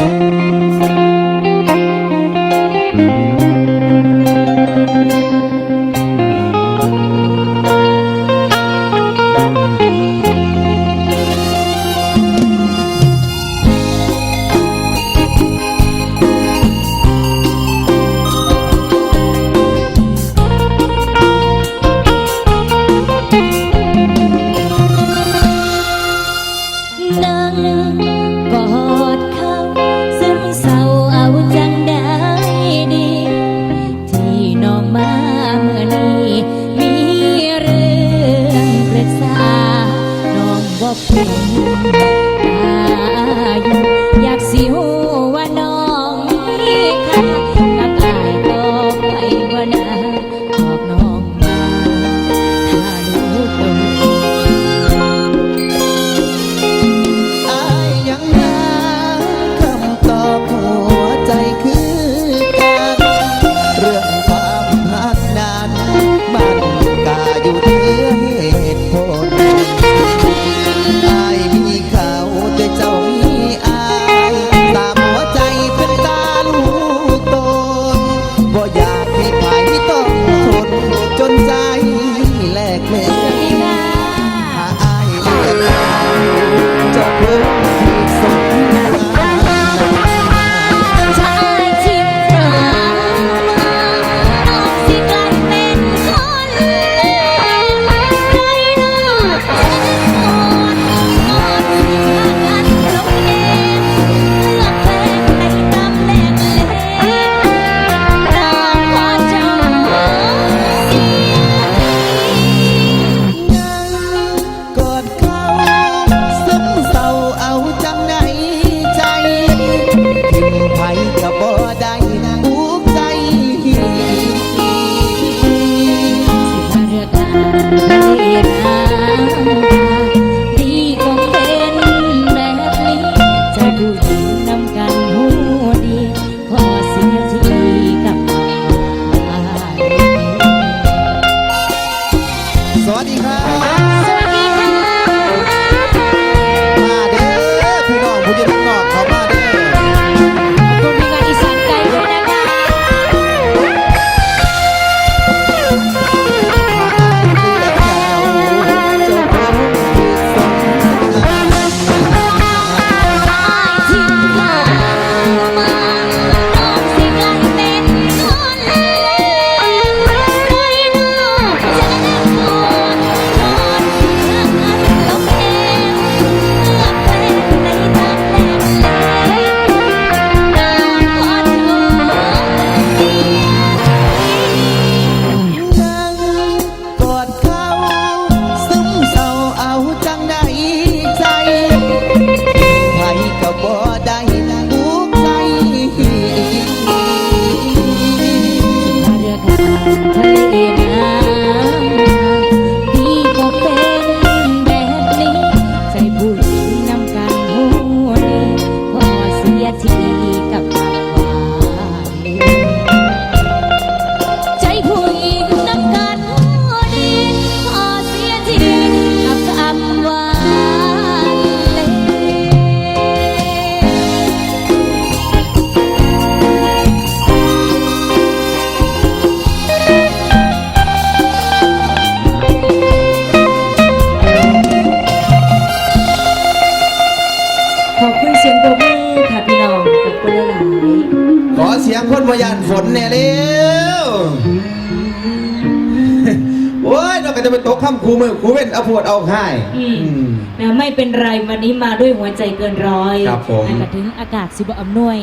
Música quieras. สียงโบมือค่ะพี่น้องกับคนละหลายขอเสียงคนพยานฝนเนี่ยเร็วโอ้ยเราก็จะไปตกข้ามครูมือครูเว้นเอาปวดเอาง่ายนะไม่เป็นไรวันนี้มาด้วยหัวใจเกินร้อยครับผมถึงอากาศสิบอำนวย